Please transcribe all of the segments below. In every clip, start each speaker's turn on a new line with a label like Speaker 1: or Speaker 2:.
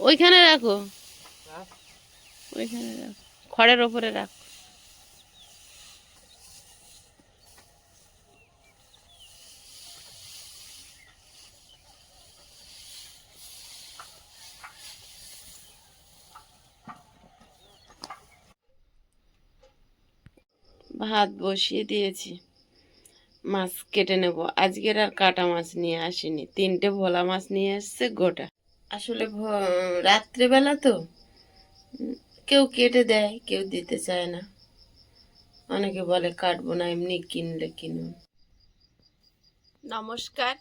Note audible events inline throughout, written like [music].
Speaker 1: ওইখানে রাখো। ওইখানে রাখো। খড়ের ওপরে রাখো। ভাত বসিয়ে দিয়েছি। মাছ কেটে নেব। আজকের আর কাটা মাছ নিয়ে আসিনি। তিনটে ভোলা মাছ নিয়ে এসছে গোটা। আসলে রাত্রেবেলা তো কেউ কেটে দেয়, কেউ দিতে চায় না। অনেকে বলে কাটবো না, এমনি কিনলে কিনুন। নমস্কার,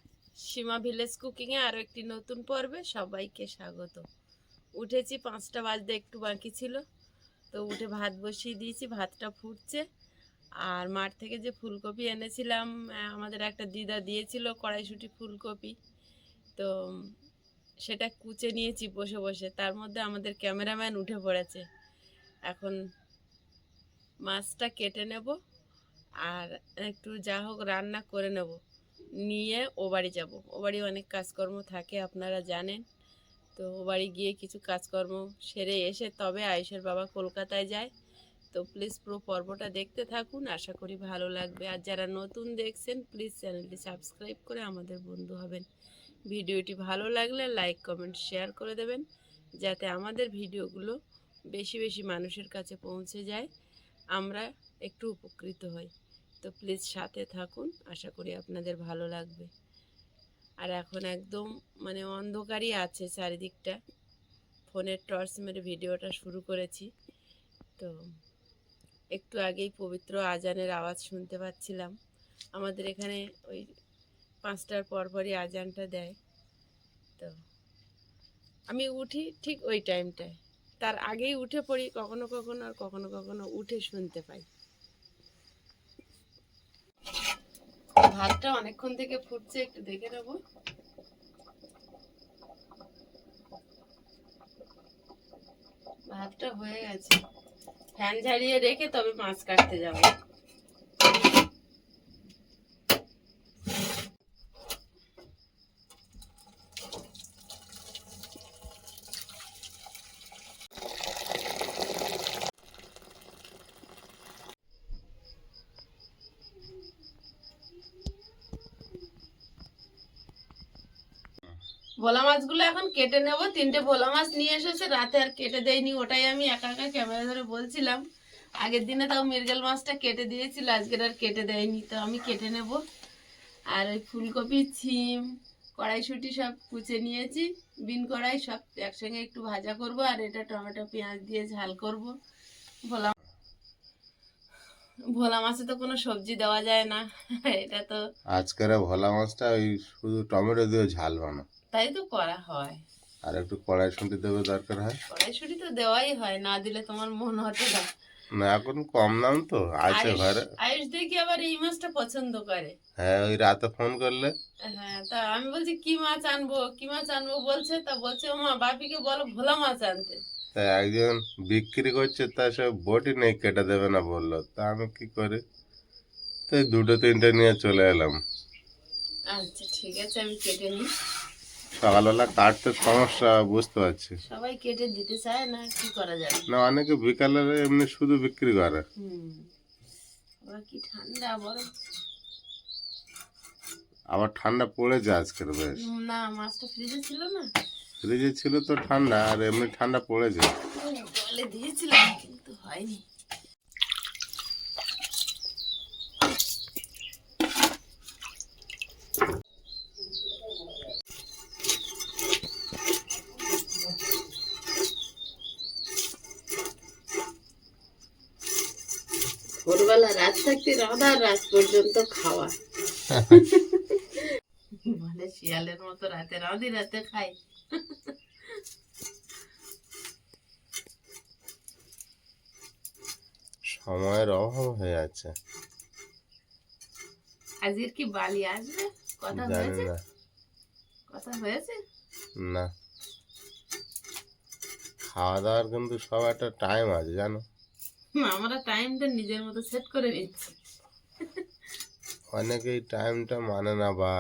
Speaker 1: সীমা ভিলেজ কুকিংয়ে আরও একটি নতুন পর্বে সবাইকে স্বাগত। উঠেছি পাঁচটা বাজতে একটু বাকি ছিল, তো উঠে ভাত বসিয়ে দিয়েছি, ভাতটা ফুটছে। আর মাঠ থেকে যে ফুলকপি এনেছিলাম আমাদের একটা দিদা দিয়েছিল কড়াইশুটি ফুলকপি। তো সেটা কুচে নিয়েছি বসে বসে। তার মধ্যে আমাদের ক্যামেরাম্যান উঠে পড়েছে। এখন মাছটা কেটে নেব আর একটু যা হোক রান্না করে নেব। নিয়ে ও বাড়ি যাব। ও বাড়ি অনেক কাজকর্ম থাকে, আপনারা জানেন। তো ও বাড়ি গিয়ে কিছু কাজকর্ম সেরে এসে তবে আয়ুষের বাবা কলকাতায় যায়। তো প্লিজ পুরো পর্বটা দেখতে থাকুন। আশা করি ভালো লাগবে। আর যারা নতুন দেখছেন প্লিজ চ্যানেলটি সাবস্ক্রাইব করে আমাদের বন্ধু হবেন। ভিডিওটি ভালো লাগলে লাইক, কমেন্ট, শেয়ার করে দেবেন, যাতে আমাদের ভিডিওগুলো বেশি বেশি মানুষের কাছে পৌঁছে যায়। আমরা একটু উপকৃত হই। তো প্লিজ সাথে থাকুন, আশা করি আপনাদের ভালো লাগবে। আর এখন একদম মানে অন্ধকারই আছে চারিদিকটা। ফোনের টর্চ মেরে ভিডিওটা শুরু করেছি। তো একটু আগেই পবিত্র আজানের আওয়াজ শুনতে পাচ্ছিলাম। আমাদের এখানে ওই পাঁচটার পরপরই আজানটা দেয়। তো আমি উঠি ঠিক ওই টাইমটায় তার আগেই উঠে পড়ি, কখনো কখনো আর কখনো কখনো উঠে শুনতে পাই। ভাতটা অনেকক্ষণ থেকে ফুটছে, একটু দেখে নেব। ভাতটা হয়ে গেছে। ফ্যান ঝাড়িয়ে রেখে তবে মাছ কাটতে যাব। ভোলা মাছগুলো এখন কেটে নেব। তিনটে ভোলা মাছ নিয়ে এসেছে, রাতে আর কেটে দেয়নি, ওটাই আমি একা একা ক্যামেরা ধরে বলছিলাম। আগের দিনে তাও মৃগেল মাছটা কেটে দিয়েছিল, আজকের আর কেটে দেয়নি, তো আমি কেটে নেব। আর ওই ফুলকপি, ছিম, কড়াইশুটি সব কুচে নিয়েছি, বিন কড়াই সব একসঙ্গে একটু ভাজা করব, আর এটা টমেটো, পেঁয়াজ দিয়ে ঝাল করব। ভোলা ভোলা মাছে তো কোনো সবজি দেওয়া যায় না, এটা তো
Speaker 2: আজকের ভোলা মাছটা ওই শুধু টমেটো দিয়ে ঝাল বানো
Speaker 1: তাই তো করা হয়।
Speaker 2: আর একটু কড়াই শুনতে দেবে দরকার হয়।
Speaker 1: কড়াইশুটি তো দেওয়াই হয় না দিলে তোমার মন হতে না।
Speaker 2: না এখন কম দাম তো আছে ঘরে।
Speaker 1: আয়ুষ দেখি আবার এই মাছটা পছন্দ করে?
Speaker 2: হ্যাঁ ওই রাতে ফোন করলে।
Speaker 1: হ্যাঁ তা আমি বলছি কি মাছ আনব? কি মাছ আনব বলছে? তা বলছে মা বাপিকে বলো ভোলা মাছ আনতে।
Speaker 2: তা একজন বিক্রি করছে তা সে বটি নেই কেটে দেবে না বলল। তা আমি কি করে? তো দুটো তিনটে নিয়ে চলে এলাম।
Speaker 1: আচ্ছা ঠিক আছে আমি কেটে নিই।
Speaker 2: সকালবেলা কাটতে সমস্যা বুঝতে পারছি।
Speaker 1: সবাই কেটে দিতে চায় না কি করা যাবে?
Speaker 2: না অনেকে বিকালে এমনি শুধু বিক্রি করে।
Speaker 1: হুম। ওরা কি ঠান্ডা
Speaker 2: আবার ঠান্ডা পড়েছে আজকের বেশ।
Speaker 1: না মাছটা ফ্রিজে ছিল না।
Speaker 2: ফ্রিজে ছিল তো ঠান্ডা আর এমনি ঠান্ডা পড়েছে
Speaker 1: জলে দিয়েছিলাম কিন্তু হয়নি। ভোরবেলা রাত থাকতে রাধা রাত পর্যন্ত খাওয়া। মানে শিয়ালের মতো রাতে রাঁধি রাতে খাই
Speaker 2: সময়ের অভাব হয়ে যাচ্ছে
Speaker 1: আজকের কি বালি আসবে? কথা
Speaker 2: জানি
Speaker 1: হয়েছে?
Speaker 2: না।
Speaker 1: কথা হয়েছে?
Speaker 2: না। খাওয়া দাওয়ার কিন্তু সব একটা টাইম আছে জানো?
Speaker 1: আমরা টাইমটা নিজের মতো সেট করে নিচ্ছি।
Speaker 2: অনেকেই টাইমটা মানে না বা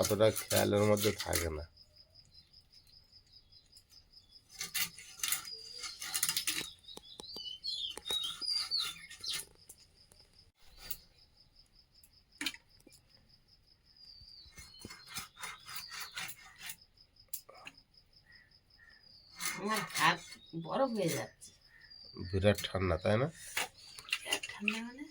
Speaker 2: অতটা খেয়ালের মধ্যে থাকে না।
Speaker 1: আমার হাত বরফ হয়ে যাচ্ছে।
Speaker 2: বিরাট ঠান্ডা, তাই না?
Speaker 1: মানে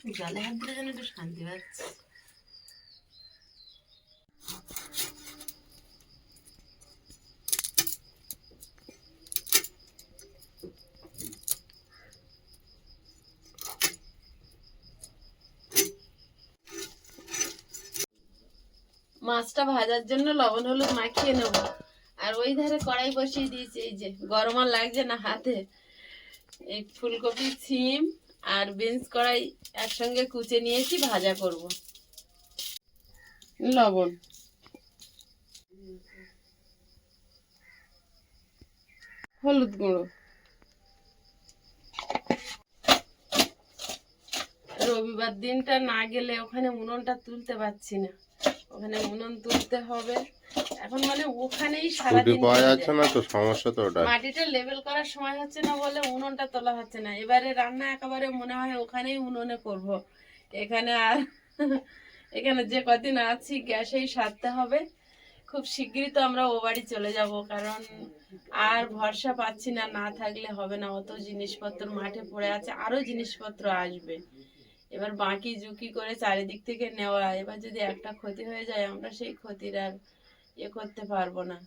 Speaker 1: মাছটা ভাজার জন্য লবণ হলুদ মাখিয়ে নেব। আর ওই ধারে কড়াই বসিয়ে দিয়েছি, এই যে গরম আর লাগছে না হাতে। এই ফুলকপি সিম আর বিনস কড়াই একসঙ্গে কুচে নিয়েছি, ভাজা করব। লবণ। হলুদ গুঁড়ো। রবিবার দিনটা না গেলে ওখানে উনুনটা তুলতে পারছি না। ওখানে উনুন তুলতে হবে। এখন মানে ওখানেই সারাদিন
Speaker 2: পাওয়া যাচ্ছে না তো সমস্যা তো ওটা
Speaker 1: মাটিটা লেভেল করার সময় হচ্ছে না বলে উনুনটা তোলা হচ্ছে না। এবারে রান্না একেবারে মনে হয় ওখানেই উনুনে করব। এখানে আর [laughs] এখানে যে কদিন আছি গ্যাসেই সারতে হবে। খুব শিগগিরই তো আমরা ও বাড়ি চলে যাব কারণ আর ভরসা পাচ্ছি না না থাকলে হবে না। অত জিনিসপত্র মাঠে পড়ে আছে আরও জিনিসপত্র আসবে। এবার বাকি ঝুঁকি করে চারিদিক থেকে নেওয়া এবার যদি একটা ক্ষতি হয়ে যায় আমরা সেই ক্ষতির আর ইয়ে করতে পারব না।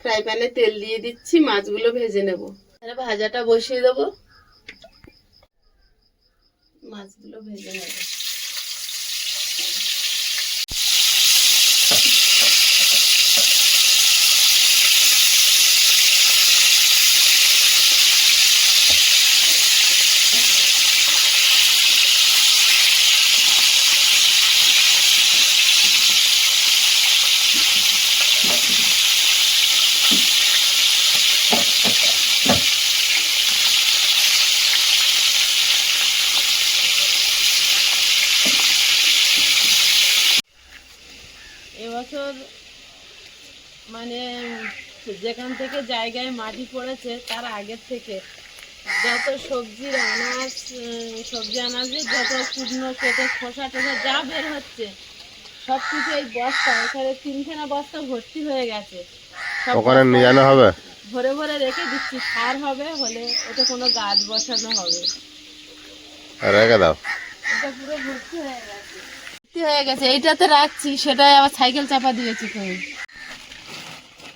Speaker 1: ফ্রাই প্যানে তেল দিয়ে দিচ্ছি, মাছগুলো ভেজে নেব। তাহলে ভাজাটা বসিয়ে দেবো। মাছগুলো ভেজে নেব এবছর মানে যেখান থেকে জায়গায় মাটি পড়েছে তার আগের থেকে। যত সবজির আনাজ সবজি আনাজের যত শুকনো কেটে খোসা টোসা যা বের হচ্ছে সব কিছু এই বস্তা এখানে তিনখানা বস্তা ভর্তি হয়ে গেছে।
Speaker 2: ওখানে নিয়ে হবে?
Speaker 1: ভরে ভরে রেখে দিচ্ছি সার হবে হলে ওটা কোনো গাছ বসানো হবে।
Speaker 2: রেখে দাও।
Speaker 1: এটা পুরো ভর্তি হয়ে গেছে। ভর্তি হয়ে গেছে এইটাতে রাখছি সেটাই আবার সাইকেল চাপা দিয়েছি তুমি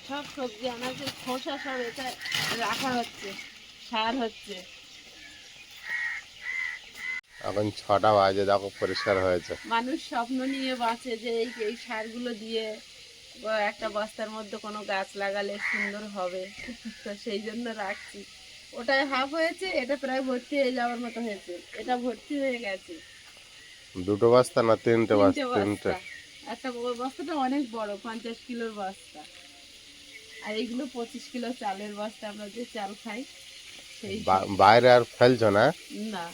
Speaker 1: সব সবজি আনাজের খোসা সব এটা রাখা হচ্ছে সার হচ্ছে।
Speaker 2: এখন ছটা বাজে দেখো পরিষ্কার হয়েছে।
Speaker 1: মানুষ স্বপ্ন নিয়ে বাঁচে যে এই এই সারগুলো দিয়ে একটা বস্তার মধ্যে কোনো গাছ লাগালে সুন্দর হবে। তো সেই জন্য রাখছি। ওটাই হাফ হয়েছে এটা প্রায় ভর্তি হয়ে যাওয়ার মতো হয়েছে। এটা ভর্তি হয়ে গেছে।
Speaker 2: দুটো বস্তা না তিনটে বস্তা? তিনটে।
Speaker 1: একটা বস্তাটা অনেক বড় পঞ্চাশ কিলোর বস্তা। আর এইগুলো পঁচিশ কিলো চালের বস্তা আমরা যে চাল খাই সেই
Speaker 2: বা- বাইরে আর ফেলছো না?
Speaker 1: না।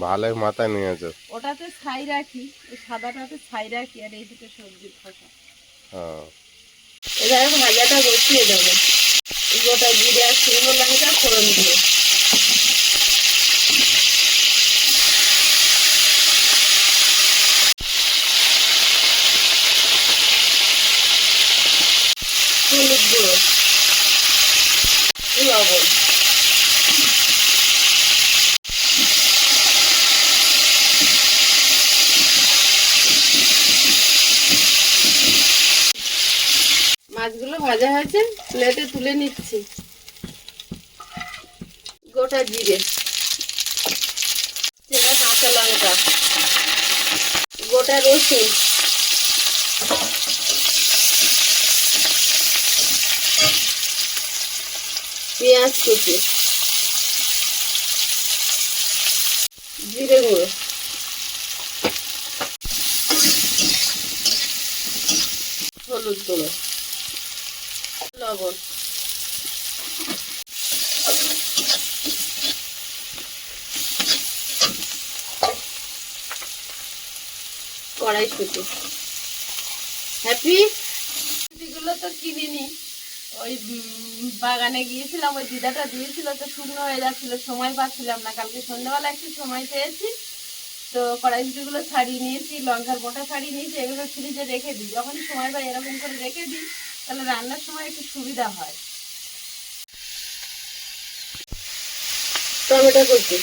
Speaker 2: ভালোই মাথায় নিয়েছো
Speaker 1: ওটাতে ছাই রাখি ওই সাদাটাতে ছাই রাখি আর এই দুটো সবজির খোসা।
Speaker 2: হ্যাঁ
Speaker 1: এবারে ভাজাটা বসিয়ে দেবো। গোটা জিরে আর শুকনো লঙ্কা ফোড়ন দিয়ে হলুদ গুঁড়ো লবণ মাছগুলো ভাজা হয়েছে প্লেটে তুলে নিচ্ছি। গোটা জিরে। কাঁচা লঙ্কা। গোটা রসুন। পেঁয়াজ কুচি। জিরে গুঁড়ো। হলুদ গুঁড়ো। লবণ বাগানে গিয়েছিলাম, ওই দিদাটা দিয়েছিল, তো হয়ে যাচ্ছিল, সময় পাচ্ছিলাম না। কালকে সময় পেয়েছি। তো ছাড়িয়ে নিয়েছি, লঙ্কার বোটা ছাড়িয়ে নিয়েছি, এগুলো ফ্রিজে রেখে দিই। যখন সময় পাই, এরকম করে রেখে দিই। তাহলে রান্নার সময় একটু সুবিধা হয়। টমেটো কুচি।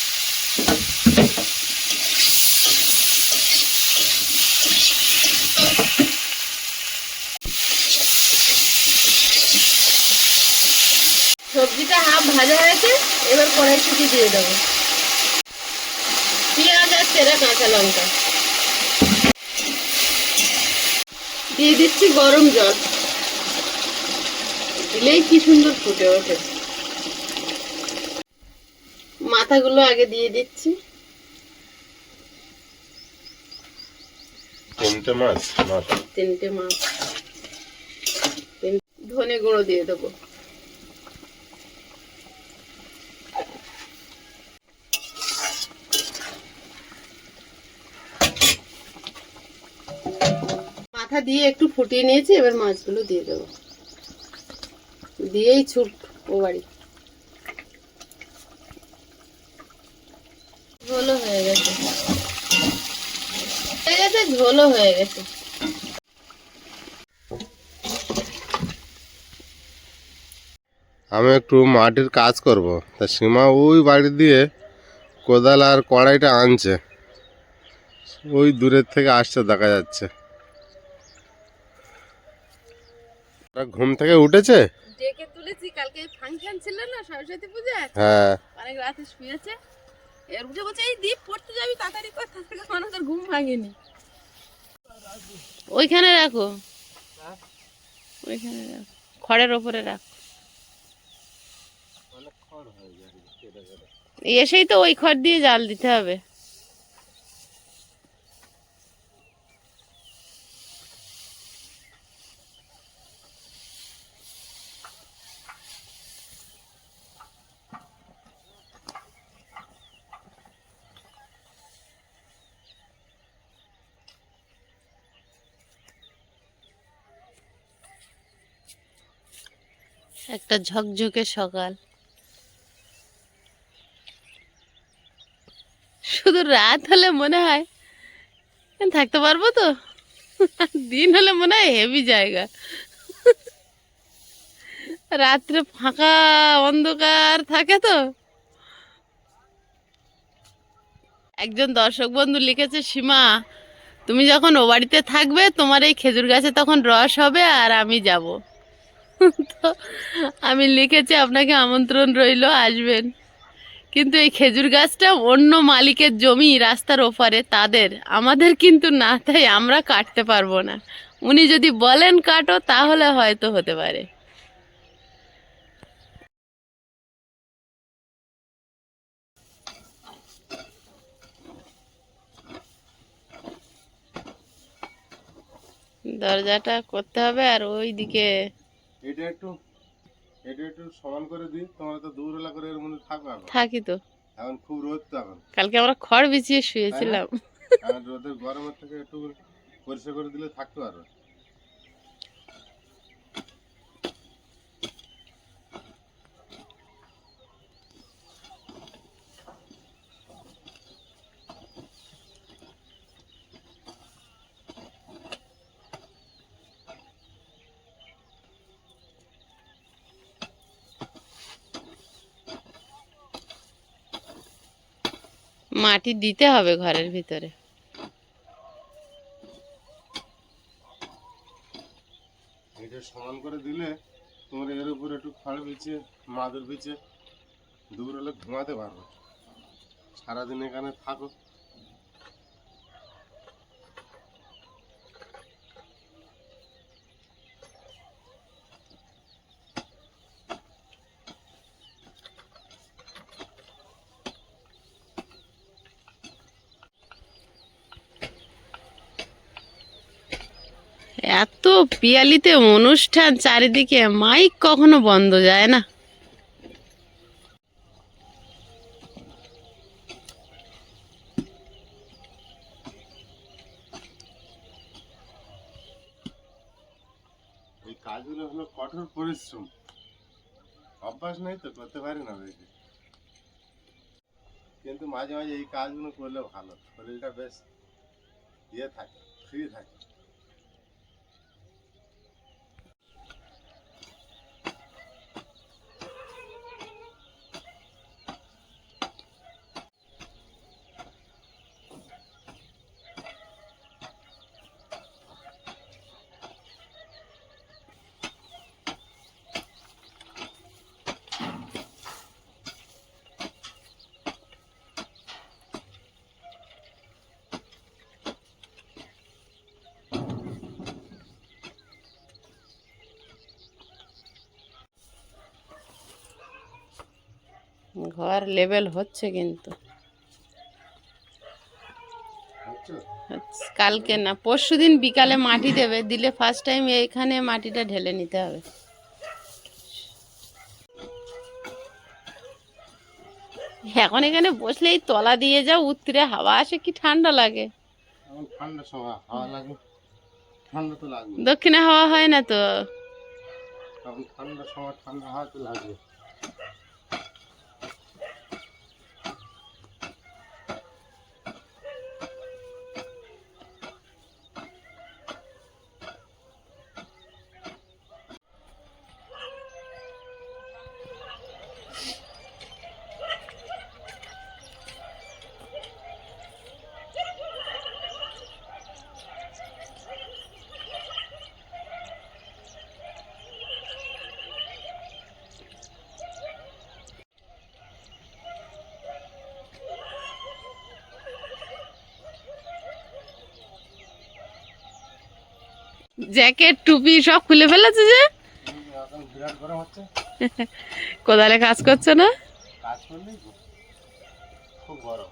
Speaker 1: সবজিটা হাফ ভাজা হয়েছে এবার কড়াইশুটি দিয়ে দেবো। পেঁয়াজ আর সেরা কাঁচা লঙ্কা। দিয়ে দিচ্ছি গরম জল। দিলেই কি সুন্দর ফুটে ওঠে। মাথাগুলো আগে দিয়ে দিচ্ছি।
Speaker 2: তিনটে মাছ মাছ।
Speaker 1: তিনটে মাছ। ধনে গুঁড়ো দিয়ে দেবো। মাথা দিয়ে একটু ফুটিয়ে নিয়েছি এবার মাছগুলো দিয়ে দেবো। দিয়েই ছুট ও বাড়ি। হয়ে গেছে। হয়ে গেছে
Speaker 2: আমি একটু মাটির কাজ করব। তা সীমা ওই বাড়ি দিয়ে কোদাল আর কড়াইটা আনছে। ওই দূরের থেকে আসছে, দেখা যাচ্ছে। ঘুম থেকে উঠেছে?
Speaker 1: ডেকে তুলেছি কালকে ফাংশন ছিল না সরস্বতী পূজা
Speaker 2: হ্যাঁ।
Speaker 1: অনেক রাতে শুয়েছে। এর উঠে বলছে এই দীপ পড়তে যাবি তাড়াতাড়ি কর তাড়াতাড়ি কর, মানে তোর ঘুম ভাঙেনি। ওইখানে রাখো। ওইখানে রাখো। খড়ের ওপরে রাখ। এসেই তো ওই খড় দিয়ে জাল দিতে হবে। একটা ঝকঝকে সকাল। শুধু রাত হলে মনে হয় থাকতে পারব তো? দিন হলে মনে হয় হেভি জায়গা। রাত্রে ফাঁকা অন্ধকার থাকে তো? একজন দর্শক বন্ধু লিখেছে, সীমা, তুমি যখন ও বাড়িতে থাকবে, তোমার এই খেজুর গাছে তখন রস হবে আর আমি যাব। তো আমি লিখেছি, আপনাকে আমন্ত্রণ রইল, আসবেন। কিন্তু এই খেজুর গাছটা অন্য মালিকের জমি রাস্তার ওপারে, তাদের। আমাদের কিন্তু না, তাই আমরা কাটতে পারব না। উনি যদি বলেন কাটো, তাহলে হয়তো হতে পারে। দরজাটা করতে হবে আর ওই দিকে
Speaker 2: এটা একটু এটা একটু সমান করে দিই তোমরা তো দূরলা করে এর মধ্যে থাকো
Speaker 1: থাকি তো।
Speaker 2: এখন খুব রোদ তো এখন।
Speaker 1: কালকে আমরা খড় বিছিয়ে শুয়েছিলাম।
Speaker 2: আর রোদের গরমের থেকে একটু পরিষ্কার করে দিলে থাকতো পারবে।
Speaker 1: মাটি দিতে হবে ঘরের ভিতরে।
Speaker 2: এটা সমান করে দিলে তোমার এর উপর একটু খড় বিছে মাদুর বিছে দূর হলে ঘুমাতে পারবে। সারাদিন এখানে থাকো।
Speaker 1: এত পিয়ালিতে অনুষ্ঠান চারিদিকে, মাইক কখনো বন্ধ যায় না।
Speaker 2: কাজগুলো হলো কঠোর পরিশ্রম। অভ্যাস নেই তো, করতে পারি না কিন্তু মাঝে মাঝে এই কাজগুলো করলে ভালো, শরীরটা বেশ ইয়ে থাকে, ফ্রি থাকে।
Speaker 1: ঘর লেভেল হচ্ছে কিন্তু। কালকে না পরশু দিন বিকালে মাটি দেবে দিলে ফার্স্ট টাইম এইখানে মাটিটা ঢেলে নিতে হবে। এখন এখানে বসলেই তলা দিয়ে যাও উত্তরে হাওয়া আসে কি ঠান্ডা লাগে।
Speaker 2: এখন হাওয়া লাগে। ঠান্ডা তো লাগবে
Speaker 1: দক্ষিণে হাওয়া হয় না তো?
Speaker 2: ঠান্ডার সময় ঠান্ডা হাওয়া তো লাগবে
Speaker 1: জ্যাকেট টুপি সব খুলে ফেলেছে যে? কোদালে কাজ করছে না?
Speaker 2: কাজ খুব গরম।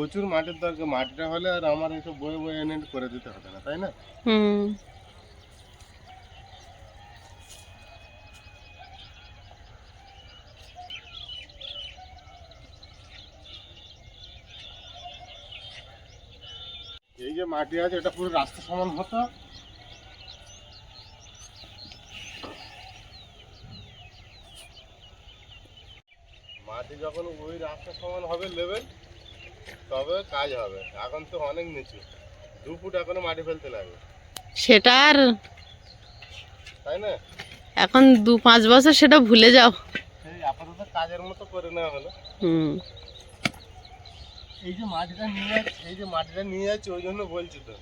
Speaker 2: প্রচুর মাটির দরকার মাটিটা হলে আর আমার একটু বয়ে বয়ে এনে করে দিতে হবে না তাই না?
Speaker 1: হুম।
Speaker 2: এই যে মাটি আছে এটা পুরো রাস্তা সমান হতো। মাটি যখন ওই রাস্তা সমান হবে লেভেল তবে কাজ হবে। এখন তো অনেক নিচু। দু ফুট এখনও মাটি ফেলতে লাগবে।
Speaker 1: সেটা আর
Speaker 2: তাই না?
Speaker 1: এখন দু পাঁচ বছর সেটা ভুলে যাও।
Speaker 2: আপাতত কাজের মতো করে নেওয়া হলো।
Speaker 1: হুম।
Speaker 2: এই যে মাটিটা নিয়ে যাচ্ছে এই যে মাটিটা নিয়ে যাচ্ছে ওই জন্য বলছি তো।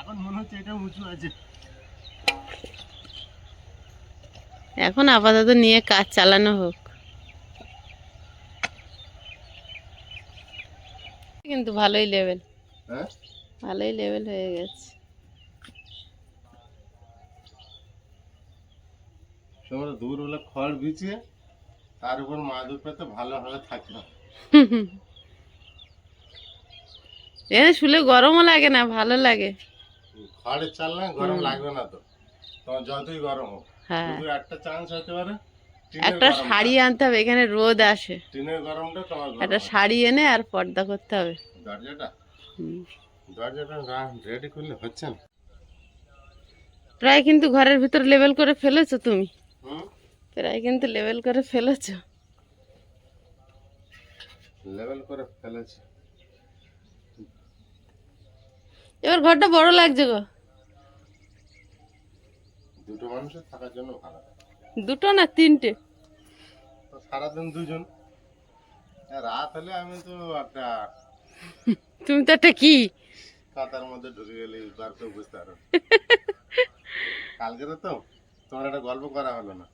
Speaker 2: এখন মনে হচ্ছে এটা উঁচু আছে।
Speaker 1: এখন আপাতত নিয়ে কাজ চালানো হোক। কিন্তু ভালোই লেভেল
Speaker 2: হ্যাঁ?
Speaker 1: ভালোই লেভেল হয়ে গেছে।
Speaker 2: তোমরা দূর হলে খড় বিছিয়ে তার উপর মাদুর পেতে ভালোভাবে থাকবে
Speaker 1: এখানে শুলে গরমও লাগে না ভালো লাগে।
Speaker 2: চাল না গরম লাগবে না তো। তোমার যতই গরম হোক
Speaker 1: হ্যাঁ।
Speaker 2: একটা চান্স হতে পারে
Speaker 1: একটা শাড়ি আনতে হবে এখানে রোদ আসে।
Speaker 2: টিনের গরমটা তোমার
Speaker 1: একটা শাড়ি এনে আর পর্দা করতে হবে।
Speaker 2: দরজাটা? দরজাটা রেডি করলে হচ্ছে না।
Speaker 1: প্রায় কিন্তু ঘরের ভিতর লেভেল করে ফেলেছো তুমি। প্রায় কিন্তু লেভেল করে ফেলেছো।
Speaker 2: লেভেল করে ফেলেছে।
Speaker 1: এবার ঘরটা বড় লাগছে গো।
Speaker 2: দুটো মানুষের থাকার জন্য ভালো
Speaker 1: দুটো না তিনটে?
Speaker 2: সারাদিন দুজন। রাত হলে আমি তো একটা
Speaker 1: তুমি তো একটা কি?
Speaker 2: কাতার মধ্যে ঢুকে গেলে বার কেউ বুঝতে পারো। [laughs] কালকেরে তো তোমার একটা গল্প করা হলো না।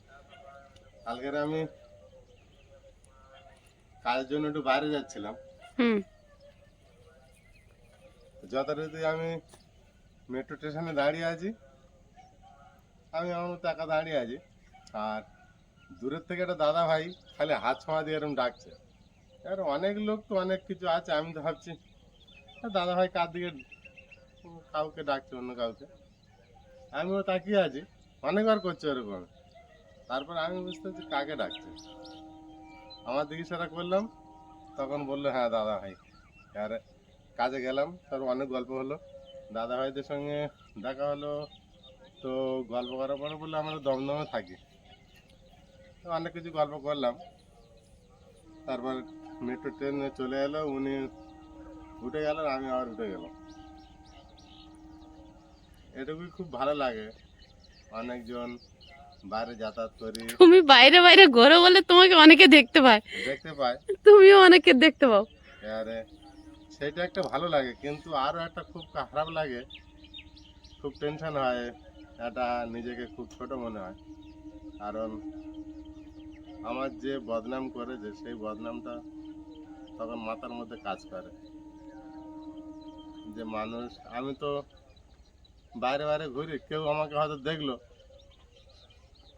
Speaker 2: কালকেরে আমি কাজের জন্য একটু বাইরে যাচ্ছিলাম।
Speaker 1: হুম।
Speaker 2: যথারীতি আমি মেট্রো স্টেশনে দাঁড়িয়ে আছি। আমি আমার মতো একা দাঁড়িয়ে আছি। আর দূরের থেকে একটা দাদা ভাই খালি হাত ছোঁয়া দিয়ে এরকম ডাকছে। এবার অনেক লোক তো অনেক কিছু আছে, আমি তো ভাবছি। "এ দাদা ভাই কার দিকে কাউকে ডাকছে, অন্য কাউকে? আমিও তাকিয়ে আছি, অনেকবার করছে ওরকম। তারপর আমি বুঝতে পারছি কাকে ডাকছে। আমার দিকে সেটা করলাম, তখন বলল হ্যাঁ দাদা ভাই। আর কাজে গেলাম তারপর অনেক গল্প হলো। দাদা ভাইদের সঙ্গে দেখা হলো, তো গল্প করার পরে বলল, আমরা দমদমে থাকি। অনেক কিছু গল্প করলাম। তারপর মেট্রো ট্রেনে চলে এলো উনি উঠে গেল আমি আবার উঠে গেলাম। এটুকুই খুব ভালো লাগে। অনেকজন বাইরে যাতায়াত করি।
Speaker 1: তুমি বাইরে বাইরে ঘোরো বলে তোমাকে অনেকে দেখতে পায়।
Speaker 2: দেখতে পাই
Speaker 1: তুমিও অনেকে দেখতে পাও।
Speaker 2: আরে সেটা একটা ভালো লাগে কিন্তু আরও একটা খুব খারাপ লাগে খুব টেনশন হয় এটা নিজেকে খুব ছোট মনে হয়। কারণ আমার যে বদনাম করেছে সেই বদনামটা তখন মাথার মধ্যে কাজ করে। যে মানুষ আমি তো বাইরে বাইরে ঘুরি কেউ আমাকে হয়তো দেখল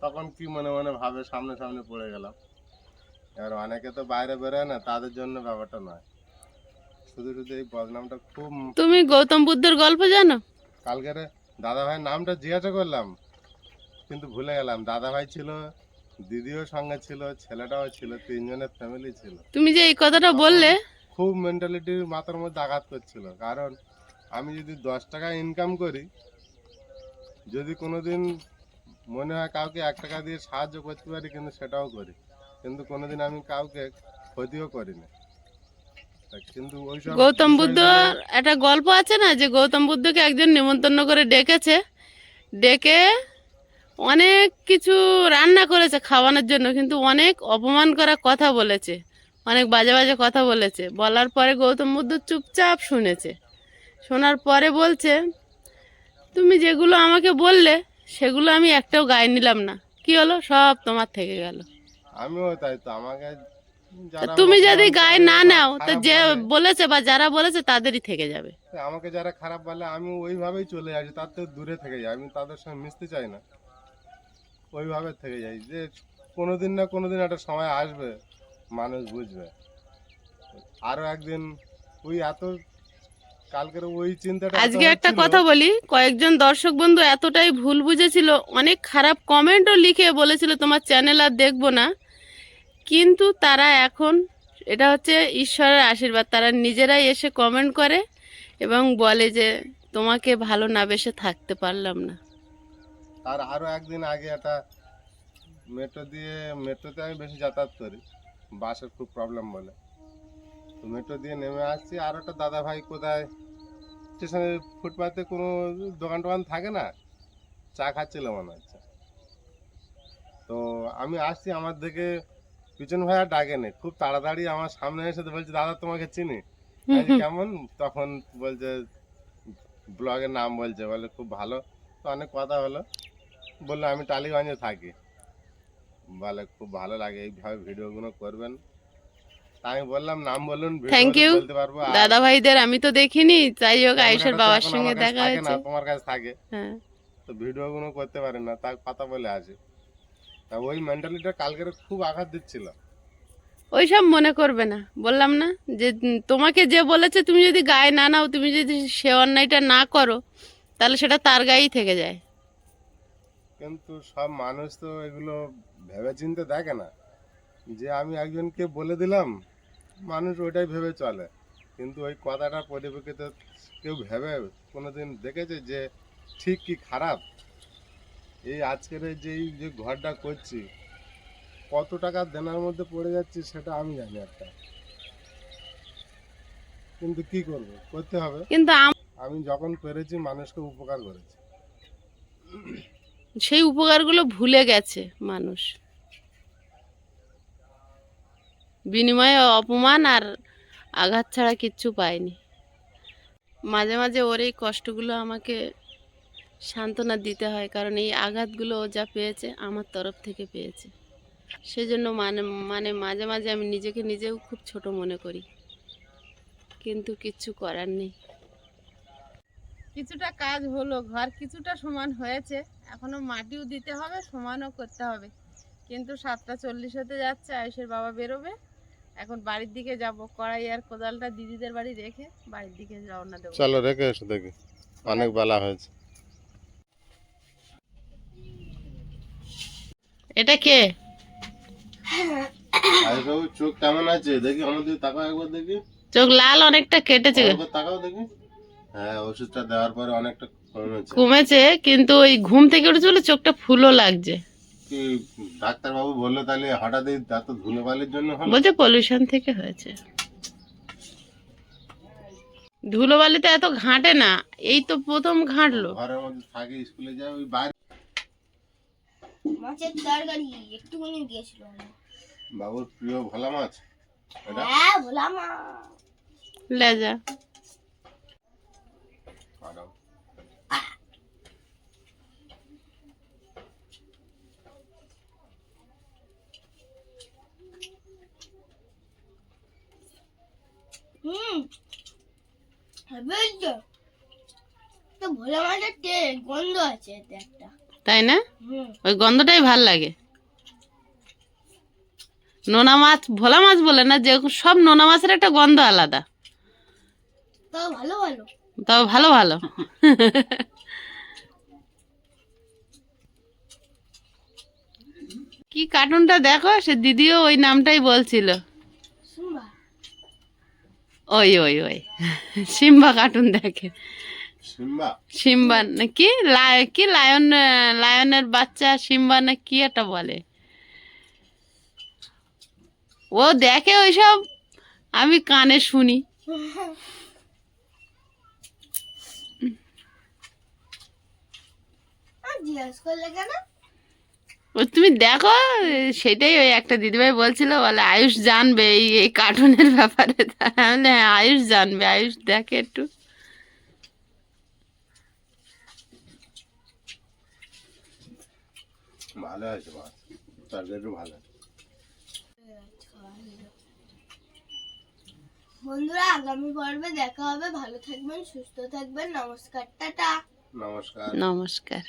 Speaker 2: তখন কি মনে মনে ভাবে সামনে সামনে পড়ে গেলাম। এবার অনেকে তো বাইরে বেরোয় না তাদের জন্য ব্যাপারটা নয়। শুধু শুধু এই বদনামটা খুব
Speaker 1: তুমি গৌতম বুদ্ধের গল্প জানো?
Speaker 2: কালকেরে দাদা ভাই নামটা জিজ্ঞাসা করলাম কিন্তু ভুলে গেলাম। দাদা ভাই ছিল দিদিও সঙ্গে ছিল ছেলেটাও ছিল তিনজনের ফ্যামিলি ছিল।
Speaker 1: তুমি যে এই কথাটা বললে?
Speaker 2: খুব মেন্টালিটির মাথার মধ্যে আঘাত করছিল। কারণ আমি যদি দশ টাকা ইনকাম করি যদি কোনোদিন মনে হয় কাউকে এক টাকা দিয়ে সাহায্য করতে পারি কিন্তু সেটাও করি। কিন্তু কোনোদিন আমি কাউকে ক্ষতিও করি না কিন্তু
Speaker 1: গৌতম বুদ্ধ একটা গল্প আছে না যে গৌতম বুদ্ধকে একজন নিমন্ত্রণ করে ডেকেছে। ডেকে অনেক কিছু রান্না করেছে খাওয়ানোর জন্য কিন্তু অনেক অপমান করা কথা বলেছে। অনেক বাজে বাজে কথা বলেছে। বলার পরে গৌতম বুদ্ধ চুপচাপ শুনেছে। শোনার পরে বলছে তুমি যেগুলো আমাকে বললে সেগুলো আমি একটাও গায়ে নিলাম না। কি হলো? সব তোমার থেকে গেল।
Speaker 2: আমিও তাই তো আমাকে
Speaker 1: তুমি যদি গায়ে না নাও তো যে বলেছে বা যারা বলেছে তাদেরই থেকে যাবে।
Speaker 2: আমাকে যারা খারাপ বলে আমি ওইভাবেই চলে আসি তার থেকে দূরে থেকে যাই আমি তাদের সঙ্গে মিশতে চাই না। ওইভাবে থেকে যাই যে কোনোদিন না কোনোদিন একটা সময় আসবে মানুষ বুঝবে। আরও একদিন ওই এত কালকের ওই চিন্তাটা
Speaker 1: আজকে একটা কথা বলি কয়েকজন দর্শক বন্ধু এতটাই ভুল বুঝেছিল অনেক খারাপ কমেন্টও লিখে বলেছিল তোমার চ্যানেল আর দেখব না। কিন্তু তারা এখন এটা হচ্ছে ঈশ্বরের আশীর্বাদ তারা নিজেরাই এসে কমেন্ট করে এবং বলে যে তোমাকে ভালো না বেসে থাকতে পারলাম না।
Speaker 2: আর আরও একদিন আগে একটা মেট্রো দিয়ে মেট্রোতে আমি বেশি যাতায়াত করি। বাসের খুব প্রবলেম বলে। তো মেট্রো দিয়ে নেমে আসছি। আর একটা দাদা ভাই কোথায় স্টেশনের ফুটপাতে কোনো দোকান টোকান থাকে না? চা খাচ্ছিল মনে হচ্ছে। তো আমি আসছি আমার দিকে। পিছন ভাই আর ডাকেনি খুব তাড়াতাড়ি আমার সামনে এসে তো বলছে দাদা তোমাকে চিনি? [laughs] কেমন? তখন বলছে ব্লগের নাম বলছে। বলে খুব ভালো। তো অনেক কথা হলো। বলল আমি টালিগঞ্জে থাকি। বলে খুব ভালো লাগে এইভাবে ভিডিওগুলো করবেন। আমি বললাম নাম বলুন পারব। আর
Speaker 1: দাদা ভাইদের আমি তো দেখিনি যাই হোক আয়ুষের বাবার সঙ্গে দেখা হয়েছে।
Speaker 2: তোমার কাছে থাকে।
Speaker 1: হ্যাঁ।
Speaker 2: তো ভিডিওগুলো করতে পারি না তার কথা বলে আসি। তা ওই মেন্টালিটা কালকের খুব আঘাত দিচ্ছিল।
Speaker 1: ওইসব মনে করবে না। বললাম না যে তোমাকে যে বলেছে তুমি যদি গায়ে না নাও তুমি যদি সে অন্যায়টা না করো তাহলে সেটা তার গায়েই থেকে যায়।
Speaker 2: কিন্তু সব মানুষ তো এগুলো ভেবে চিন্তে দেখে না। যে আমি একজনকে বলে দিলাম মানুষ ওইটাই ভেবে চলে। কিন্তু ওই কথাটা পরিপ্রেক্ষিতে কেউ ভেবে কোনোদিন দেখেছে যে ঠিক কি খারাপ? এই আজকের এই যে এই যে ঘরটা করছি কত টাকা দেনার মধ্যে পড়ে যাচ্ছে সেটা আমি জানি একটা। কিন্তু কি করব? করতে হবে।
Speaker 1: কিন্তু আমি
Speaker 2: যখন পেরেছি মানুষকে উপকার করেছি।
Speaker 1: সেই উপকারগুলো ভুলে গেছে মানুষ। বিনিময়ে অপমান আর আঘাত ছাড়া কিচ্ছু পায়নি। মাঝে মাঝে ওর এই কষ্টগুলো আমাকে সান্ত্বনা দিতে হয়, কারণ এই আঘাতগুলো ও যা পেয়েছে আমার তরফ থেকে পেয়েছে। সেজন্য মানে মানে মাঝে মাঝে আমি নিজেকে নিজেও খুব ছোট মনে করি। কিন্তু কিচ্ছু করার নেই। কিছুটা কাজ হলো ঘর কিছুটা সমান হয়েছে এখনও মাটিও দিতে হবে সমানও করতে হবে। কিন্তু সাতটা চল্লিশ হতে যাচ্ছে আয়ুষের বাবা বেরোবে। এখন বাড়ির দিকে যাব কড়াই আর কোদালটা দিদিদের বাড়ি রেখে বাড়ির দিকে রওনা দেবো।
Speaker 2: চলো রেখে এসো দেখি অনেক বেলা হয়েছে।
Speaker 1: এটা কে?
Speaker 2: চোখ কেমন আছে? দেখি আমার দিকে তাকাও একবার দেখি।
Speaker 1: চোখ লাল অনেকটা কেটেছে।
Speaker 2: একবার তাকাও দেখি। হ্যাঁ ওষুধটা দেওয়ার পরে অনেকটা কমেছে।
Speaker 1: কমেছে কিন্তু ওই ঘুম থেকে উঠেছে বলে চোখটা ফুলও লাগছে।
Speaker 2: কি ডাক্তার বাবু বলল তাহলে হঠাৎ এই এত ধুলো বালির জন্য হলো?
Speaker 1: বলছে পলিউশন থেকে হয়েছে। ধুলোবালিতে এত ঘাঁটে না এই তো প্রথম ঘাঁটলো।
Speaker 2: ঘরের মধ্যে থাকে স্কুলে যায় ওই বাইরে
Speaker 3: মাছের তরকারি একটুখানি দিয়েছিল
Speaker 2: বাবুর প্রিয় ভোলা মাছ? এটা?
Speaker 3: হ্যাঁ বললাম
Speaker 1: লেজা। তাই না? ওই গন্ধটাই ভালো লাগে। নোনা মাছ ভোলা মাছ বলে না যে সব নোনা মাছের একটা গন্ধ আলাদা।
Speaker 3: ভালো ভালো।
Speaker 1: তবে ভালো ভালো। কি কার্টুনটা দেখো? সে দিদিও ওই নামটাই বলছিল। ওই ওই ওই। সিম্বা কার্টুন দেখে।
Speaker 2: সিম্বা?
Speaker 1: না কি? কি লায়ন লায়নের বাচ্চা সিম্বা না কি একটা বলে? ও দেখে ওইসব? আমি কানে শুনি। [laughs]
Speaker 3: জিজ্ঞেস করলে কেন?
Speaker 1: ও তুমি দেখো সেটাই ওই একটা দিদিভাই বলছিল বলে আয়ুষ জানবে এই এই কার্টুনের ব্যাপারে। তাহলে হ্যাঁ আয়ুষ জানবে আয়ুষ দেখে একটু।
Speaker 2: ভালো হয়েছে ভালো
Speaker 3: বন্ধুরা আগামী পর্বে দেখা হবে। ভালো থাকবেন সুস্থ থাকবেন। নমস্কার টাটা।
Speaker 2: নমস্কার।
Speaker 1: নমস্কার।